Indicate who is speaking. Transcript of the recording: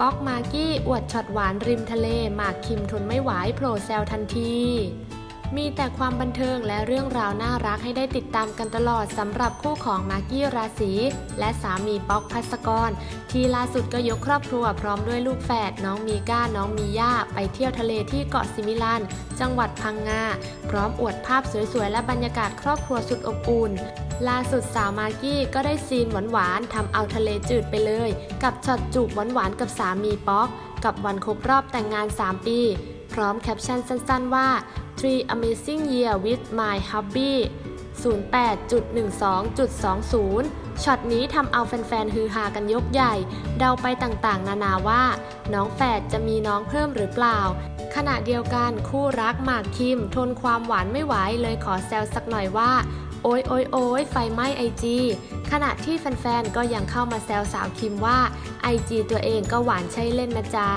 Speaker 1: ป๊อกมากกี้อวดช็อตหวานริมทะเล หมากคิมทนไม่ไหวโผล่แซวทันที มีแต่ความบันเทิงและเรื่องราวน่ารักให้ได้ติดตามกันตลอดสำหรับคู่ของมากกี้ราศีและสามีป๊อกพัสกร ที่ล่าสุดก็ยกครอบครัวพร้อมด้วยลูกแฝดน้องมีก้าน้องมีย่า ไปเที่ยวทะเลที่เกาะซิมิลัน จังหวัดพังงาพร้อมอวดภาพสวยๆและบรรยากาศครอบครัวสุดอบอุ่น ล่าสุดสาวมากกี้ก็ได้ซีนหวานๆทำเอาทะเลจืดไปเลย กับช็อตจูบหวานๆกับสามีป๊อกกับวันครบรอบแต่งงาน 3 ปี พร้อมแคปชั่นสั้นๆว่า Three Amazing Year with My Hubby 08.12.20 ช็อตนี้ทำเอาแฟนๆฮือฮากันยกใหญ่ เดาไปต่างๆ นานาว่า น้องแฝดจะมีน้องเพิ่มหรือเปล่า ขณะเดียวกันคู่รักหมากคิม ทนความหวานไม่ไหวเลยขอแซวสักหน่อยว่า โอ้ยโอ้ยโอ้ยไฟไหม้ไอจีขณะที่แฟนๆ ก็ยังเข้ามาแซวสาวคิมว่าไอจีตัวเองก็หวานใช่เล่นนะจ๊ะ